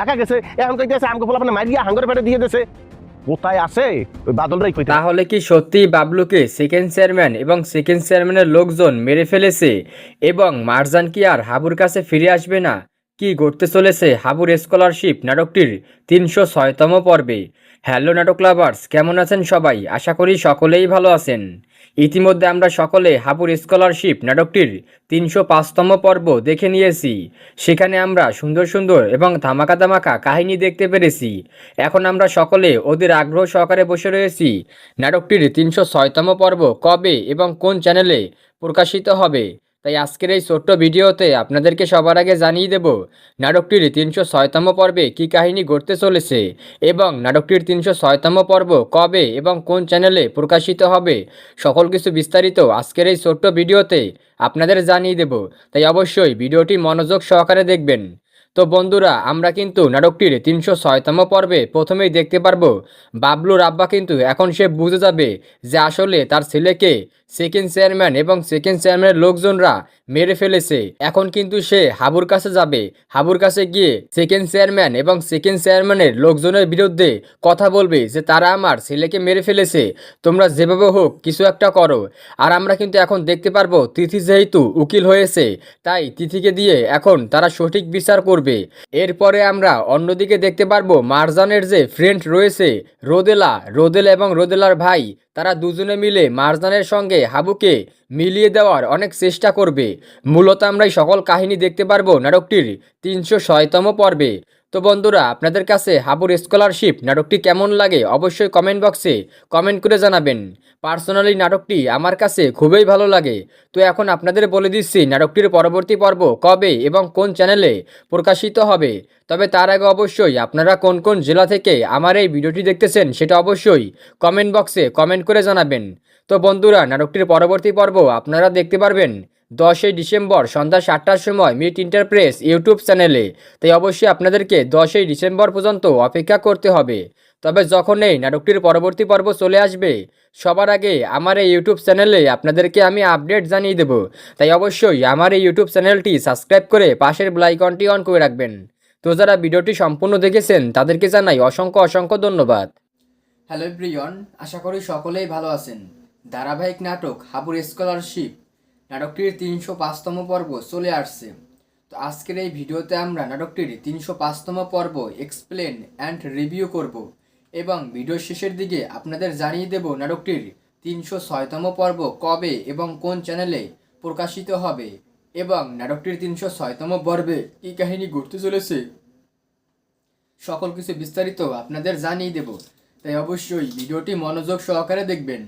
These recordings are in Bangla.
ঢাকা গেছে, এখন কইতেছে আমাকে মারিয়া পেটে দিয়ে দিয়েছে কোথায় আছে? ওই বাদলরাই কইতে তাহলে কি সত্যি বাবলুকে সেকেন্ড চেয়ারম্যান এবং সেকেন্ড চেয়ারম্যানের লোকজন মেরে ফেলেছে? এবং মারজান কি আর হাবুর কাছে ফিরে আসবে না? কি ঘটতে চলেছে হাবুর স্কলারশিপ নাটকটির তিনশো ছয়তম পর্বে? হ্যালো নাটক লাভার্স কেমন আছেন সবাই? আশা করি সকলেই ভালো আছেন। ইতিমধ্যে আমরা সকলে হাবুর স্কলারশিপ নাটকটির তিনশো পাঁচতম পর্ব দেখে নিয়েছি। সেখানে আমরা সুন্দর সুন্দর এবং ধামাকা ধামাকা কাহিনী দেখতে পেরেছি। এখন আমরা সকলে ওদের আগ্রহ সহকারে বসে রয়েছি। নাটকটির তিনশো ছয়তম পর্ব কবে এবং কোন চ্যানেলে প্রকাশিত হবে? তাই আজকের এই ছোট্ট ভিডিওতে আপনাদেরকে সবার আগে জানিয়ে দেব, নাটকটির তিনশো ছয়তম পর্বে কী কাহিনী ঘটতে চলেছে এবং নাটকটির তিনশো ছয়তম পর্ব কবে এবং কোন চ্যানেলে প্রকাশিত হবে, সকল কিছু বিস্তারিত আজকের এই ছোট্ট ভিডিওতে আপনাদের জানিয়ে দেব। তাই অবশ্যই ভিডিওটি মনোযোগ সহকারে দেখবেন। তো বন্ধুরা, আমরা কিন্তু নাটকটির তিনশো ছয়তম পর্বে প্রথমেই দেখতে পারব, বাবলুর আব্বা কিন্তু এখন সে বুঝে যাবে যে আসলে তার ছেলেকে সেকেন্ড চেয়ারম্যান এবং সেকেন্ড চেয়ারম্যানের লোকজনরা মেরে ফেলেছে। এখন কিন্তু সে হাবুর কাছে যাবে। হাবুর কাছে গিয়ে সেকেন্ড চেয়ারম্যান এবং সেকেন্ড চেয়ারম্যানের লোকজনের বিরুদ্ধে কথা বলবে যে তারা আমার ছেলেকে মেরে ফেলেছে। তোমরা যেভাবে হোক কিছু একটা করো। আর আমরা কিন্তু এখন দেখতে পারব তিথি যেহেতু উকিল হয়েছে, তাই তিথিকে দিয়ে এখন তারা সঠিক বিচার করবে। এরপরে আমরা অন্যদিকে দেখতে পারব মারজানের যে ফ্রেন্ড রয়েছে, রোদেলা রোদেলা এবং রোদেলার ভাই তারা দুজনে মিলে মারজানের সঙ্গে হাবুকে মিলিয়ে দেওয়ার অনেক চেষ্টা করবে। মূলত আমরা সকল কাহিনী দেখতে পারব নাটকটির তিনশো ছয়তম পর্বে। তো বন্ধুরা, আপনাদের কাছে হাবুর স্কলারশিপ নাটকটি কেমন লাগে অবশ্যই কমেন্ট বক্সে কমেন্ট করে জানাবেন। পার্সোনালি নাটকটি আমার কাছে খুবই ভালো লাগে। তো এখন আপনাদের বলে দিচ্ছি, নাটকটির পরবর্তী পর্ব কবে এবং কোন চ্যানেলে প্রকাশিত হবে? তবে তার আগে অবশ্যই আপনারা কোন কোন জেলা থেকে আমার এই ভিডিওটি দেখতেছেন সেটা অবশ্যই কমেন্ট বক্সে কমেন্ট করে জানাবেন। তো বন্ধুরা, নাটকটির পরবর্তী পর্ব আপনারা দেখতে পারবেন। দশই ডিসেম্বর সন্ধ্যা সাতটার সময় মিট ইন্টারপ্রেস ইউটিউব চ্যানেলে। তাই অবশ্যই আপনাদেরকে দশই ডিসেম্বর পর্যন্ত অপেক্ষা করতে হবে। তবে যখন এই নাটকটির পরবর্তী পর্ব চলে আসবে, সবার আগে আমার এই ইউটিউব চ্যানেলে আপনাদেরকে আমি আপডেট জানিয়ে দেব। তাই অবশ্যই আমার এই ইউটিউব চ্যানেলটি সাবস্ক্রাইব করে পাশের ব্লাইকনটি অন করে রাখবেন। তো যারা ভিডিওটি সম্পূর্ণ দেখেছেন, তাদেরকে জানাই অসংখ্য অসংখ্য ধন্যবাদ। হ্যালো প্রিয়ন আশা করি সকলেই ভালো আছেন। ধারাবাহিক নাটক হাবুর স্কলারশিপ নাটকটির তিনশো পাঁচতম পর্ব চলে আসছে। তো আজকের এই ভিডিওতে আমরা নাটকটির তিনশো পাঁচতম পর্ব এক্সপ্লেন অ্যান্ড রিভিউ করব এবং ভিডিও শেষের দিকে আপনাদের জানিয়ে দেব নাটকটির তিনশো ছয়তম পর্ব কবে এবং কোন চ্যানেলে প্রকাশিত হবে এবং নাটকটির তিনশো ছয়তম পর্বে কী কাহিনী ঘটতে চলেছে। সকল কিছু বিস্তারিত আপনাদের জানিয়ে দেব। তাই অবশ্যই ভিডিওটি মনোযোগ সহকারে দেখবেন।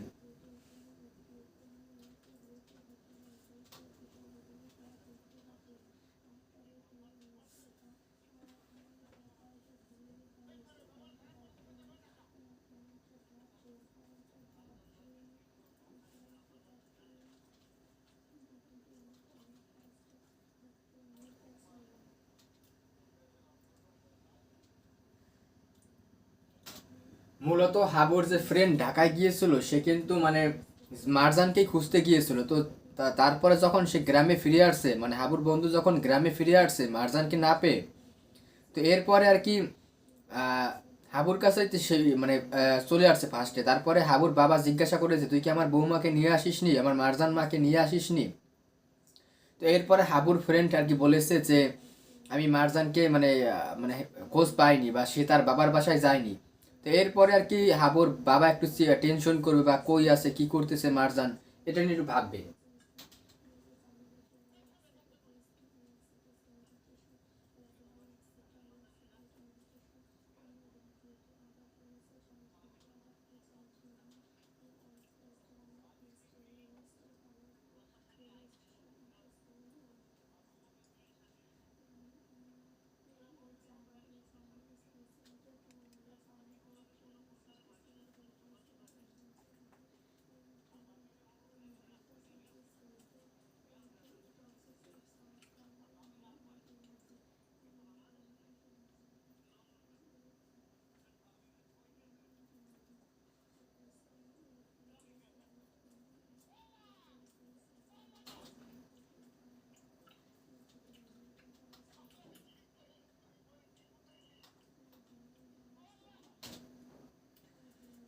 মূলত হাবুর যে ফ্রেন্ড ঢাকায় গিয়েছিল, সে কিন্তু মানে মারজানকেই খুঁজতে গিয়েছিল। তো তারপরে যখন সে গ্রামে ফিরে আসছে মানে হাবুর বন্ধু যখন গ্রামে ফিরে আসছে, মারজানকে না পেয়ে, তো এরপরে আর কি হাবুর কাছে সে মানে চলে আসছে ফার্স্টে তারপরে হাবুর বাবা জিজ্ঞাসা করেছে তুই কি আমার বৌমাকে নিয়ে আসিস নি আমার মারজান মাকে নিয়ে আসিস নি তো এরপরে হাবুর ফ্রেন্ড আর কি বলেছে যে, আমি মারজানকে মানে মানে খোঁজ পাইনি বা সে তার বাবার বাসায় যায়নি। তো এরপরে আর কি হাবুর বাবা একটু টেনশন করবে বা কই আছে, কি করতেছে মারজান, এটা নিয়ে একটু ভাববে।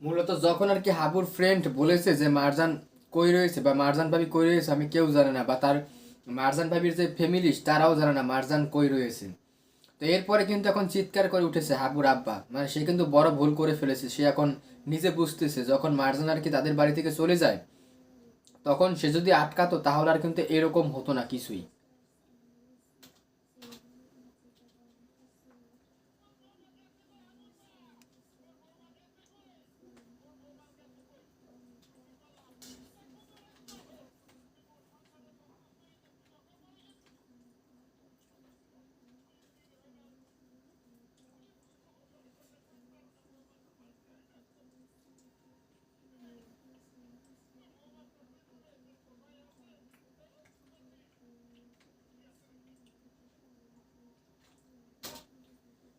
মূলত যখন আর কি হাবুর ফ্রেন্ড বলেছে যে মারজান কই রয়েছে বা মারজান ভাবি কই রয়েছে, আমি কেউ জানে না, বা তার মারজান ভাবির যে ফ্যামিলি তারাও জানে না মারজান কই রয়েছে। তো এরপরে কিন্তু এখন চিৎকার করে উঠেছে হাবুর আব্বা। মানে সে কিন্তু বড় ভুল করে ফেলেছে, সে এখন নিজে বুঝতেছে, যখন মারজান আর কি তাদের বাড়ি থেকে চলে যায়, তখন সে যদি আটকাতো, তাহলে আর কিন্তু এরকম হতো না কিছুই।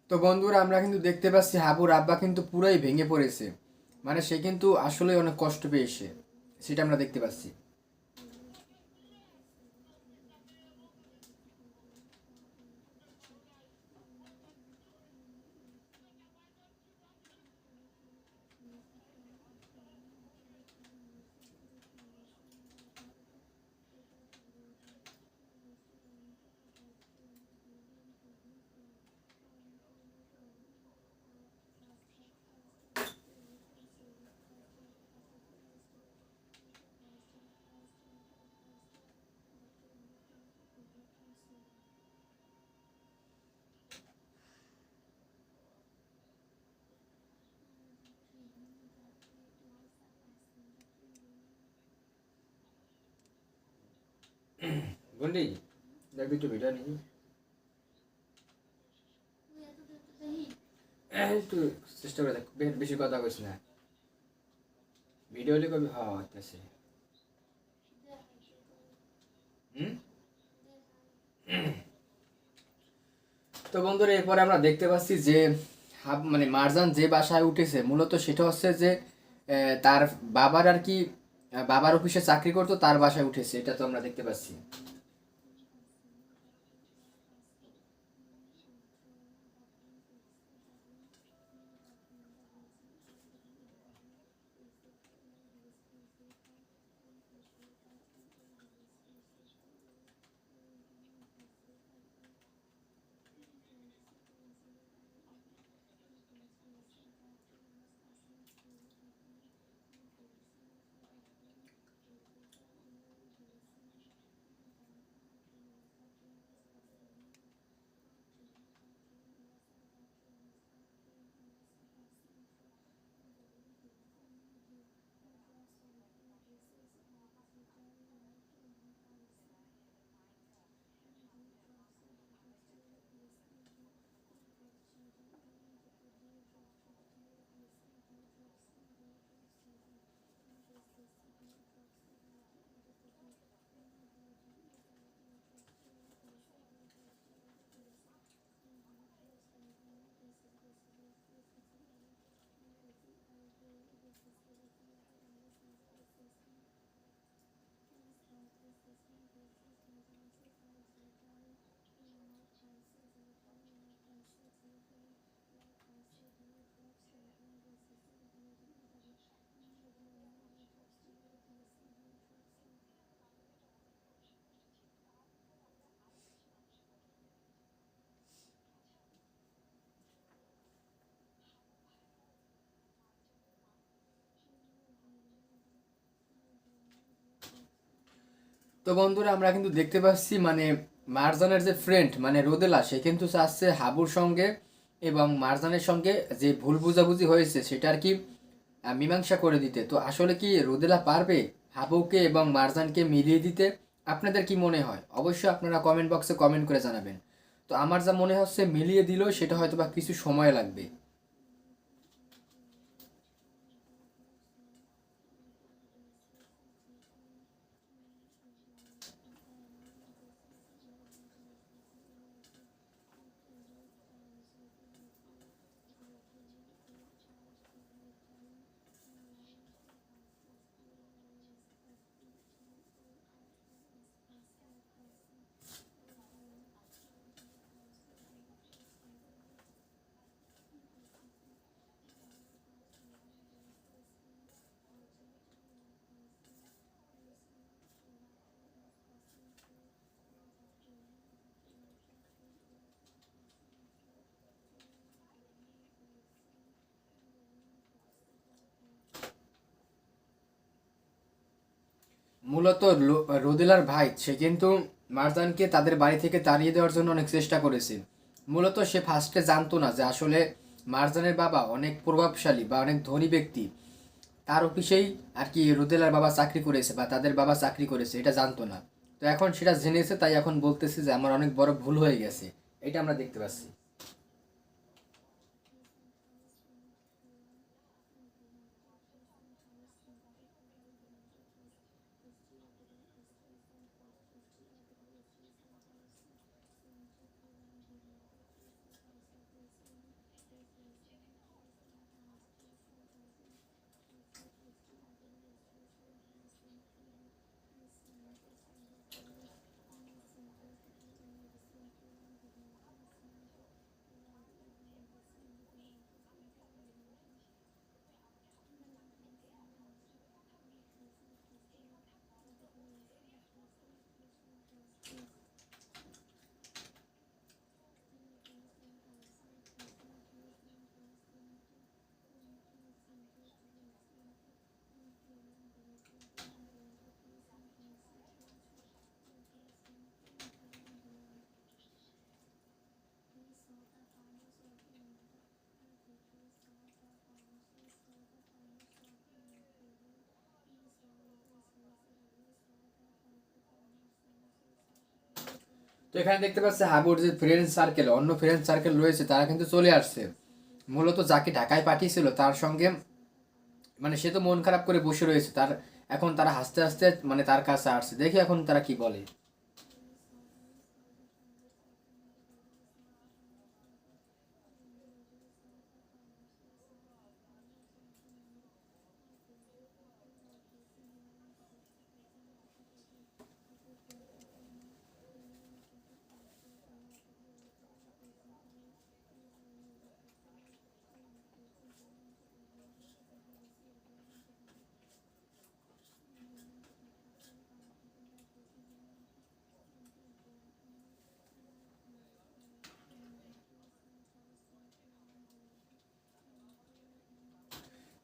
তো বন্ধুরা, আমরা কিন্তু দেখতে পাচ্ছি হাবুর আব্বা কিন্তু পুরাই ভেঙে পড়েছে। মানে সে কিন্তু আসলে অনেক কষ্ট পেয়েছে, সেটা আমরা দেখতে পাচ্ছি। একটু ভিডিও নিবি একটু তো বন্ধুরা, এরপরে আমরা দেখতে পাচ্ছি যে, হাব মানে মারজান যে বাসায় উঠেছে, মূলত সেটা হচ্ছে যে তার বাবার আর কি বাবার অফিসে চাকরি করতো, তার বাসায় উঠেছে, এটা তো আমরা দেখতে পাচ্ছি। তো বন্ধুরা, আমরা কিন্তু দেখতে পাচ্ছি মানে মারজানের যে ফ্রেন্ড মানে রোদেলা, সে কিন্তু চাচ্ছে হাবুর সঙ্গে এবং মারজানের সঙ্গে যে ভুল বুঝাবুঝি হয়েছে, সেটা আর কি মীমাংসা করে দিতে। তো আসলে কি রোদেলা পারবে হাবুকে এবং মারজানকে মিলিয়ে দিতে? আপনাদের কি মনে হয়? অবশ্যই আপনারা কমেন্ট বক্সে কমেন্ট করে জানাবেন। তো আমার যা মনে হচ্ছে, মিলিয়ে দিলেও সেটা হয়তো বা কিছু সময় লাগবে। মূলত রোদেলার ভাই, সে কিন্তু মারজানকে তাদের বাড়ি থেকে তাড়িয়ে দেওয়ার জন্য অনেক চেষ্টা করেছে। মূলত সে ফার্স্টে জানতো না যে আসলে মারজানের বাবা অনেক প্রভাবশালী বা অনেক ধনী ব্যক্তি। তার অফিসেই আর কি রোদেলার বাবা চাকরি করেছে বা তাদের বাবা চাকরি করেছে, এটা জানতো না। তো এখন সেটা জেনেছে, তাই এখন বলতেছে যে আমার অনেক বড় ভুল হয়ে গেছে। এটা আমরা দেখতে পাচ্ছি। তো এখানে দেখতে পাচ্ছি হাবুর যে ফ্রেন্ড সার্কেল অন্য ফ্রেন্ড সার্কেল রয়েছে, তারা কিন্তু চলে আসছে। মূলত যাকে ঢাকায় পাঠিয়েছিল, তার সঙ্গে মানে সে তো মন খারাপ করে বসে রয়েছে, তার এখন তারা হাসতে হাসতে মানে তার কাছে আসছে। দেখি এখন তারা কি বলে।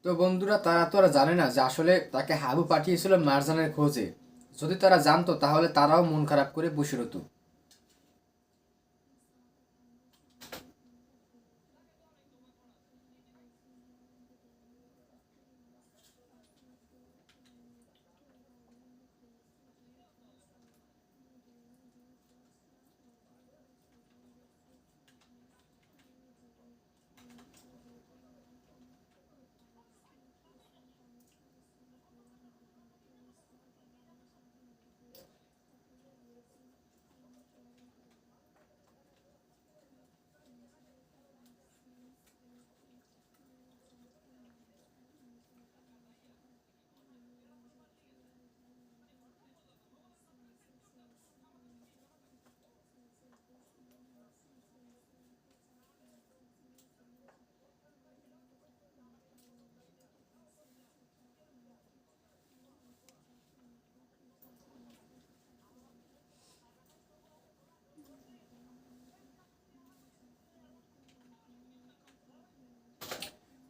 তো বন্ধুরা, তারা তো আর জানে না যে আসলে তাকে হাবু পাঠিয়েছিল মারজানের খোঁজে। যদি তারা জানতো, তাহলে তারাও মন খারাপ করে বসে রতো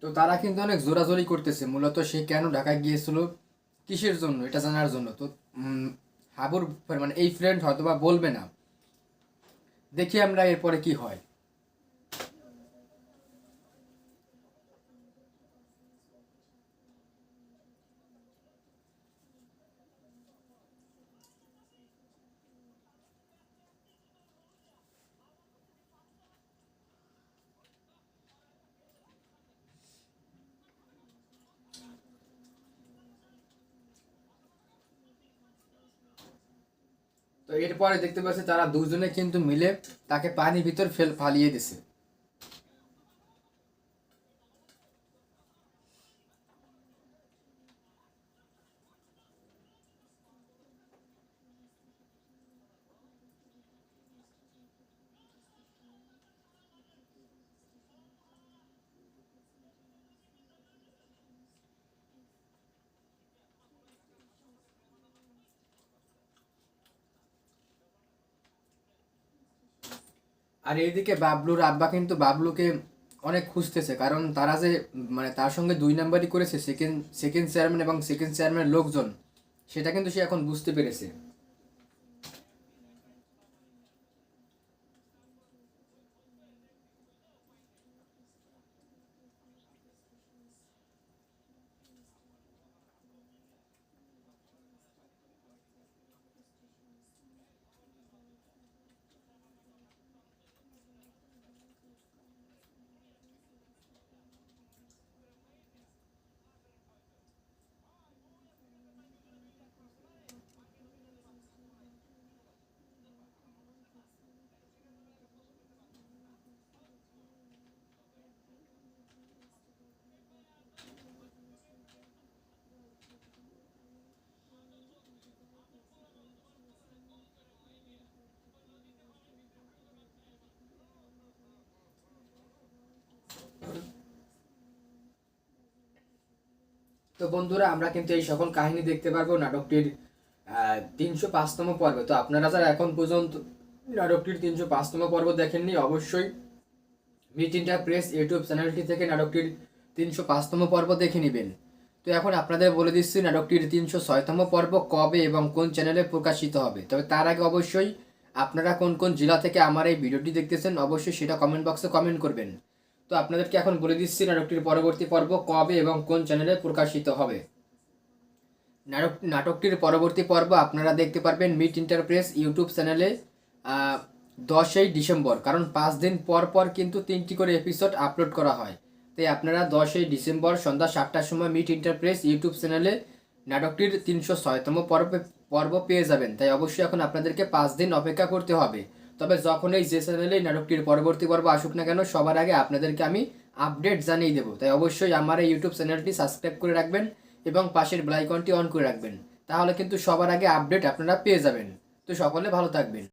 তো তারা কিন্তু অনেক জোরাজোরি করতেছে, মূলত সে কেন ঢাকায় গিয়েছিল, কিসের জন্য, এটা জানার জন্য। তো হাবুর মানে এই ফ্রেন্ড হয়তো বা বলবে না। দেখি আমরা এরপরে কি হয়। এরপরে দেখতে পাচ্ছি তারা দুজনে কিন্তু মিলে তাকে পানির ভিতর ফেল ফালিয়ে দিছে। আর এইদিকে বাবলুর আব্বা কিন্তু বাবলুকে অনেক খুঁজতেছে, কারণ তারা যে মানে তার সঙ্গে দুই নাম্বারই করেছে সেকেন্ড সেকেন্ড চেয়ারম্যান এবং সেকেন্ড চেয়ারম্যানের লোকজন, সেটা কিন্তু সে এখন বুঝতে পেরেছে। তো বন্ধুরা, আমরা কিন্তু এই সকল কাহিনী দেখতে পারব নাটকটির তিনশো পাঁচতম পর্বে। তো আপনারা যারা এখন পর্যন্ত নাটকটির তিনশো পাঁচতম পর্ব দেখেননি, অবশ্যই মিট ইন্টার প্রেস ইউটিউব চ্যানেলটি থেকে নাটকটির তিনশো পাঁচতম পর্ব দেখে নেবেন। তো এখন আপনাদের বলে দিচ্ছি নাটকটির তিনশো ছয়তম পর্ব কবে এবং কোন চ্যানেলে প্রকাশিত হবে। তবে তার আগে অবশ্যই আপনারা কোন কোন জেলা থেকে আমার এই ভিডিওটি দেখতেছেন, অবশ্যই সেটা কমেন্ট বক্সে কমেন্ট করবেন। তো আপনাদেরকে এখন বলে দিচ্ছি নাটকটির পরবর্তী পর্ব কবে এবং কোন চ্যানেলে প্রকাশিত হবে। নাটক, নাটকটির পরবর্তী পর্ব আপনারা দেখতে পারবেন মিট ইন্টারপ্রেস ইউটিউব চ্যানেলে দশই ডিসেম্বর, কারণ পাঁচ দিন পর পর কিন্তু তিনটি করে এপিসোড আপলোড করা হয়। তাই আপনারা দশই ডিসেম্বর সন্ধ্যা সাতটার সময় মিট ইন্টারপ্রেস ইউটিউব চ্যানেলে নাটকটির তিনশো ছয়তম পর্ব পর্ব পেয়ে যাবেন। তাই অবশ্যই এখন আপনাদেরকে পাঁচ দিন অপেক্ষা করতে হবে। তবে যখন এই যে এই নাটকটির পরবর্তী পর্ব আসুক না কেন, সবার আগে আপনাদেরকে আমি আপডেট জানিয়ে দেবো। তাই অবশ্যই আমার এই ইউটিউব চ্যানেলটি সাবস্ক্রাইব করে রাখবেন এবং পাশের বেলাইকনটি অন করে রাখবেন। তাহলে কিন্তু সবার আগে আপডেট আপনারা পেয়ে যাবেন। তো সকলে ভালো থাকবেন।